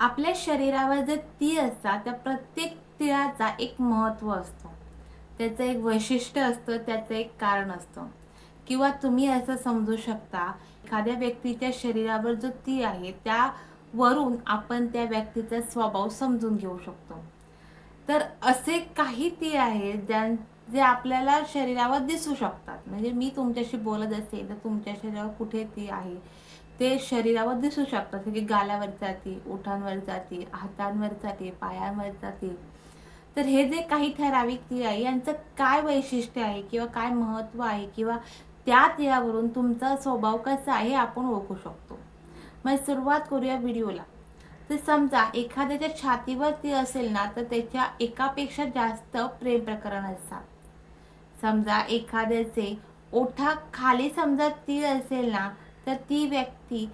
आपल्या शरीरावर जे तीळ असतात त्या प्रत्येक तिळाचा एक महत्त्व असतं. त्याचं एक वैशिष्ट्य असतं त्याचं एक कारण असतं. किंवा तुम्ही असं समजू शकता एखाद्या व्यक्तीच्या शरीरावर जो तीळ आहे त्यावरून आपण त्या व्यक्तीचा स्वभाव समजून घेऊ शकतो. तर असे काही तीळ आहेत ज्यां जे आपल्याला शरीरावर दिसू शकतात. म्हणजे मी तुमच्याशी बोलत असेल तर तुमच्या शरीरावर कुठे ती आहे? ते शरीरावर दिसू शकतात. की गालावर जाते ओठांवर जाते हातांवर जाते पायांवर जाते. तर हे जे काही ठराविक तीळ आहे यांचं काय वैशिष्ट्य आहे किंवा काय महत्त्व आहे किंवा त्या तिळावरून तुमचा स्वभाव कसा आहे हे आपण ओळखू शकतो. मग सुरुवात करूया व्हिडिओला. तर समजा एखाद्याच्या छातीवर ती असेल ना तर त्याच्या एकापेक्षा जास्त प्रेम प्रकरण असतात. समजा एखाद्याचे ओठा खाली समजा ती असेल ना तर ती व्यक्ती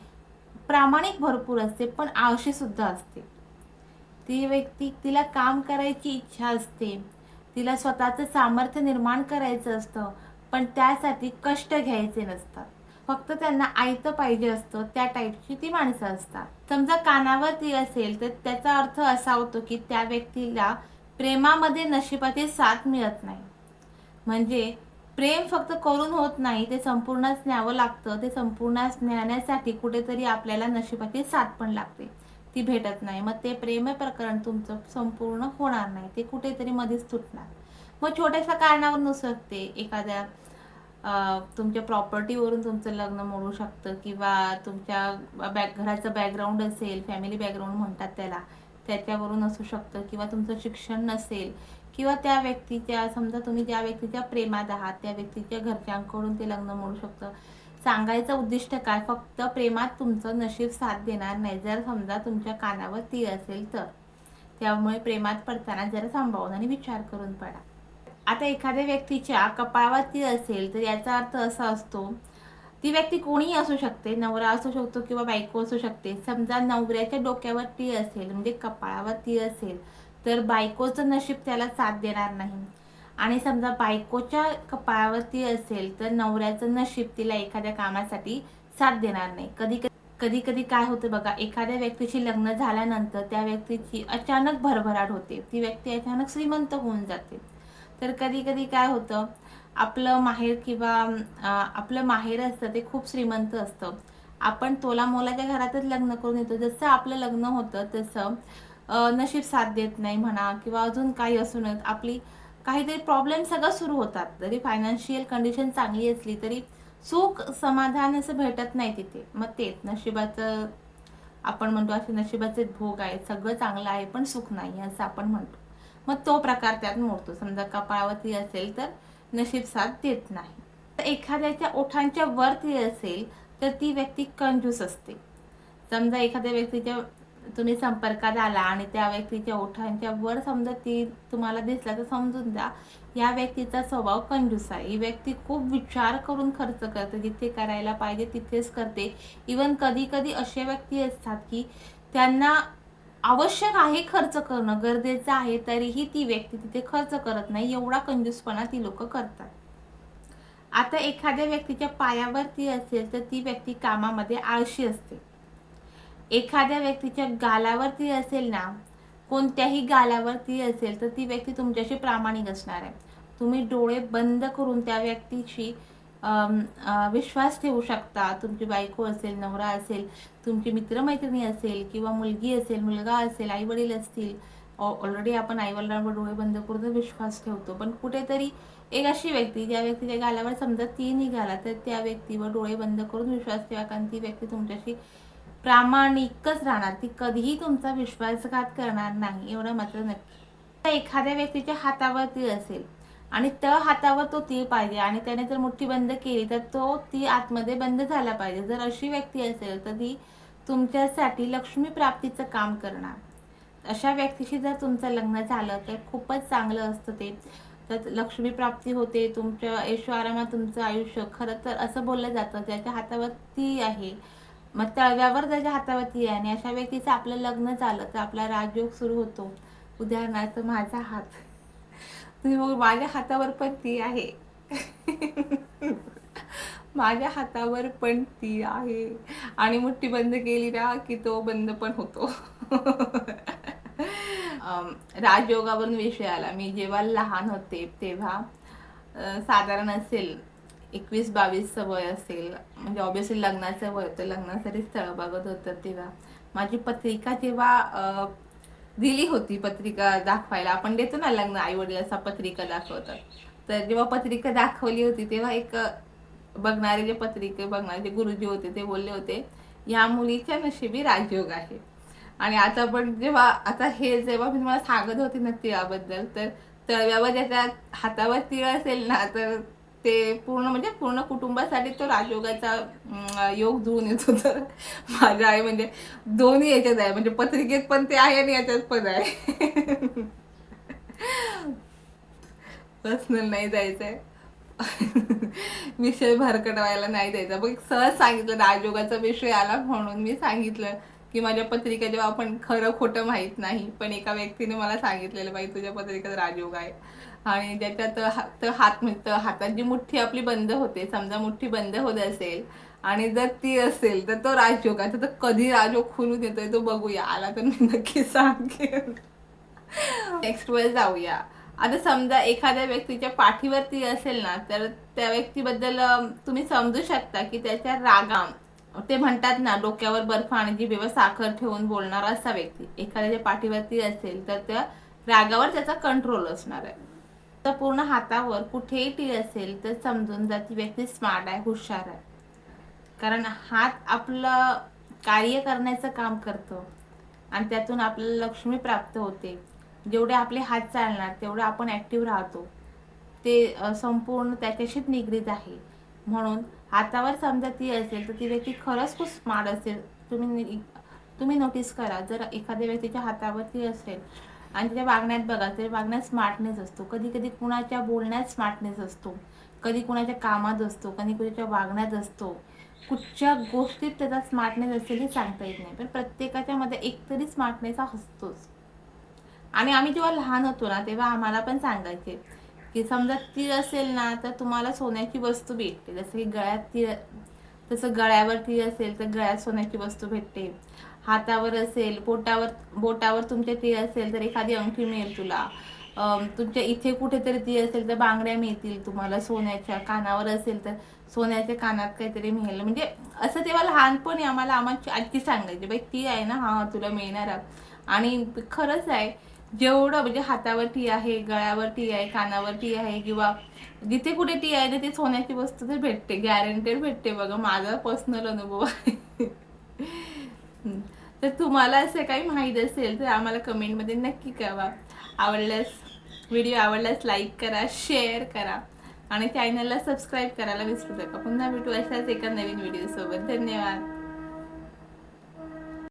प्रामाणिक भरपूर असते पण आळशी सुद्धा असते. ती व्यक्ती तिला काम करायची इच्छा असते. तिला स्वतःचं सामर्थ्य निर्माण करायचं असतं पण त्यासाठी कष्ट घ्यायचे नसतात. फक्त त्यांना आयतं पाहिजे असतं त्या टाईपची ती माणसं असतात. समजा कानावर ती असेल तर त्याचा अर्थ असा होतो की त्या व्यक्तीला प्रेमामध्ये नशिबाची साथ मिळत नाही. म्हणजे प्रेम फक्त करून होत नाही ते संपूर्णच न्यावं लागतं. ते संपूर्ण न्याण्यासाठी कुठेतरी आपल्याला नशिबाची साथ पण लागते. ती भेटत नाही. मग ते प्रेम प्रकरण तुमचं संपूर्ण होणार नाही. ते कुठेतरी मध्येच तुटणार. मग छोट्याशा कारणावर नसते एखाद्या तुमच्या प्रॉपर्टीवरून तुमचं लग्न मोडू शकतं किंवा तुमच्या बॅक घराचं बॅकग्राऊंड असेल फॅमिली बॅकग्राऊंड म्हणतात त्याला. त्याच्यावरून असू शकतं किंवा तुमचं शिक्षण नसेल किंवा त्या व्यक्तीच्या समजा तुम्ही ज्या व्यक्तीच्या प्रेमात आहात त्या व्यक्तीच्या घरच्यांकडून ते लग्न मोडू शकतं. सांगायचं उद्दिष्ट काय? फक्त प्रेमात तुमचं नशीब साथ देणार नाही. जर समजा तुमच्या कानावर ती असेल तर. त्यामुळे प्रेमात पडताना जरा सांभाळून आणि विचार करून पडा. आता एखाद्या व्यक्तीच्या कपाळावर ती असेल तर याचा अर्थ असा असतो ती व्यक्ती कोणीही असू शकते नवरा असू शकतो किंवा बायको असू शकते समजा नवऱ्याच्या डोक्यावर ती असेल म्हणजे कपाळावर ती असेल तर बायकोचं नशीब त्याला साथ देणार नाही. आणि समजा बायकोच्या कपाळावरती असेल तर नवऱ्याचं नशीब तिला एखाद्या कामासाठी साथ देणार नाही. कधी कधी कधी काय होतं बघा एखाद्या व्यक्तीशी लग्न झाल्यानंतर त्या व्यक्तीची अचानक भरभराट होते. ती व्यक्ती अचानक श्रीमंत होऊन जाते. तर कधी कधी काय होतं आपलं माहेर किंवा आपलं माहेर असतं ते खूप श्रीमंत असतं. आपण तोला मोलाच्या घरातच लग्न करून येतो. जसं आपलं लग्न होतं तसं नशीब साथ देत नाही म्हणा किंवा अजून काही असू आपली काहीतरी प्रॉब्लेम सगळं सुरू होतात. जरी फायनान्शियल कंडिशन चांगली असली तरी सुख समाधान असं भेटत नाही तिथे. मग तेच नशिबाचं आपण म्हणतो असे नशिबाचे भोग आहेत. सगळं चांगलं आहे पण सुख नाही असं आपण म्हणतो. मग तो प्रकार त्यात मोडतो. समजा कपाळावरती असेल तर नशीब साथ देत नाही. तर एखाद्याच्या ओठांच्या वरती असेल तर ती व्यक्ती कंजूस असते. समजा एखाद्या व्यक्तीच्या तुम्ही संपर्कात आला आणि त्या व्यक्तीच्या ओठांच्या वर समजा ती तुम्हाला दिसला तर समजून द्या या व्यक्तीचा स्वभाव कंजूस आहे. ही व्यक्ती खूप विचार करून खर्च करते जिथे करायला पाहिजे तिथेच करते. इवन कधी कधी अशा व्यक्ती असतात की त्यांना आवश्यक आहे खर्च करणं गरजेचं आहे तरीही ती व्यक्ती तिथे खर्च करत नाही एवढा कंजूसपणा ती लोक करतात. आता एखाद्या व्यक्तीच्या पायावरती असेल तर ती व्यक्ती कामामध्ये आळशी असते. एखाद्या व्यक्तीच्या गालावरती असेल ना कोणत्याही गालावरती असेल तर ती व्यक्ती तुमच्याशी प्रामाणिक असणार आहे. तुम्ही डोळे बंद करून त्या व्यक्तीशी विश्वास ठेवू शकता. तुमची बायको असेल नवरा असेल तुमची मित्रमैत्रिणी असेल किंवा मुलगी असेल मुलगा असेल आई वडील असतील ऑलरेडी आपण आई वडिलांवर डोळे बंद करून विश्वास ठेवतो. पण कुठेतरी एक अशी व्यक्ती ज्या व्यक्तीच्या गालावर समजा ती निघाला तर त्या व्यक्तीवर डोळे बंद करून विश्वास ठेवा. कारण ती व्यक्ती तुमच्याशी प्रामाणिकच राहणार. ती कधीही तुमचा विश्वासघात करणार नाही. एवढं मात्र नक्की. तर एखाद्या व्यक्तीच्या हातावरती असेल आणि त्या हातावर तो तीळ पाहिजे आणि त्याने जर मुठ्ठी बंद केली तर तो ती आतमध्ये बंद झाला पाहिजे. जर अशी व्यक्ती असेल तर ती तुमच्यासाठी लक्ष्मी प्राप्तीचं काम करणार. अशा व्यक्तीशी जर तुमचं लग्न झालं तर खूपच चांगलं असतं ते. तर लक्ष्मी प्राप्ती होते तुमच्या ऐशो आरामात तुमचं आयुष्य खरं तर असं बोललं जातं ज्याच्या हातावर ती आहे. मग तळव्यावर त्याच्या हातावरती आहे आणि अशा व्यक्तीचं आपलं लग्न झालं तर आपला राजयोग सुरू होतो. उदाहरणार्थ माझा हात. माझ्या हातावर पण ती आहे. माझ्या हातावर पण ती आहे. आणि मुठ्ठी बंद केली ना की तो बंद पण होतो. राजयोगावरून विषय आला. मी जेव्हा लहान होते तेव्हा साधारण असेल एकवीस बावीसचं वय असेल म्हणजे ऑब्विसली लग्नाचं वय होतं लग्नासाठी स्थळ बघत होतं तेव्हा. माझी पत्रिका जेव्हा दिली होती पत्रिका दाखवायला. आपण देतो ना लग्न आई वडील असा पत्रिका दाखवतात. तर जेव्हा पत्रिका दाखवली होती तेव्हा एक बघणारे जे पत्रिके बघणारे जे गुरुजी होते ते बोलले होते या मुलीच्या नशिबी राजयोग आहे. आणि आता पण जेव्हा आता हे जेव्हा मी तुम्हाला सांगत होते ना तिळाबद्दल तर तळव्यावर ज्याच्या हातावर तिळ असेल ना तर ते पूर्ण म्हणजे पूर्ण कुटुंबासाठी तो राजयोगाचा योग जुळून येतो तर माझा आहे म्हणजे दोन्ही याच्यात आहे म्हणजे पत्रिकेत पण ते आहे आणि याच्यात पण आहे. पर्सनल नाही जायचंय. विषय भरकटवायला नाही द्यायचा बघ सहज सांगितलं राजयोगाचा विषय आला म्हणून मी सांगितलं की माझ्या पत्रिका जेव्हा आपण खरं खोटं माहीत नाही पण एका व्यक्तीने मला सांगितलेलं बाई तुझ्या पत्रिकेत राजयोग आहे. आणि ज्याच्यात हात हात म्हणजे हातात जी मुठ्ठी आपली बंद होते. समजा मुठ्ठी बंद होत असेल आणि जर ती असेल तर तो राजयोग आहे तर कधी राजयोग खुलून येतोय तो बघूया. आला तर मी नक्की सांगेन. नेक्स्ट वर जाऊया. आता समजा एखाद्या व्यक्तीच्या पाठीवरती असेल ना तर त्या व्यक्तीबद्दल तुम्ही समजू शकता की त्याच्या रागा ते म्हणतात ना डोक्यावर बर्फ आणि जिभेवर साखर ठेवून बोलणारा असा व्यक्ती. एखाद्याच्या पाठीवरती असेल तर त्या रागावर त्याचा कंट्रोल असणार आहे. तर पूर्ण हातावर कुठेही टी असेल तर समजून जा ती व्यक्ती स्मार्ट आहे हुशार आहे. कारण हात आपलं कार्य करण्याचं काम करतो आणि त्यातून आपल्याला लक्ष्मी प्राप्त होते. जेवढे आपले हात चालणार तेवढं आपण ॲक्टिव्ह राहतो. ते संपूर्ण त्याच्याशीच निगडीत आहे. म्हणून हातावर समजा ती असेल तर ती व्यक्ती खरंच खूप स्मार्ट असेल. तुम्ही नि- तुम्ही नोटीस करा जर एखाद्या व्यक्तीच्या हातावर ती असेल आणि त्याच्या वागण्यात बघा त्या वागण्यात स्मार्टनेस असतो. कधी कधी कुणाच्या बोलण्यात स्मार्टनेस असतो. कधी कुणाच्या कामात असतो. कधी कुणाच्या वागण्यात असतो. कुठच्या गोष्टीत त्याचा स्मार्टनेस असेल हे सांगता येत नाही. पण प्रत्येकाच्या मध्ये एकतरी स्मार्टनेस हा असतोच. आणि आम्ही जेव्हा लहान होतो ना तेव्हा आम्हाला पण सांगायचे की समजा तीळ असेल ना तर तुम्हाला सोन्याची वस्तू भेटते. जसं की गळ्यात तीळ तसं गळ्यावरती असेल तर गळ्यात सोन्याची वस्तू भेटते. हातावर असेल बोटावर बोटावर तुमच्या ती असेल तर एखादी अंगठी मिळेल तुला. तुमच्या इथे कुठेतरी ती असेल तर बांगड्या मिळतील तुम्हाला सोन्याच्या कानावर असेल तर सोन्याच्या कानात काहीतरी मिळेल. म्हणजे असं तेव्हा लहानपणी आम्हाला आम्हाला आजी सांगायची बाई ती आहे ना हा तुला मिळणार आणि खरंच आहे जेवढं म्हणजे हातावर टी आहे गळ्यावर टी आहे कानावर टी आहे किंवा जिथे कुठे ती आहे ना ती सोन्याची वस्तू तर भेटते गॅरंटेड भेटते. बघा माझा पर्सनल अनुभव आहे. तर तुम्हाला असं काही माहीत असेल तर आम्हाला कमेंटमध्ये नक्की कळवा. आवडल्यास व्हिडिओ आवडल्यास लाईक करा शेअर करा. आणि चॅनलला सबस्क्राईब करायला विसरू नका. पुन्हा भेटू अशाच एका नवीन व्हिडिओसोबत धन्यवाद.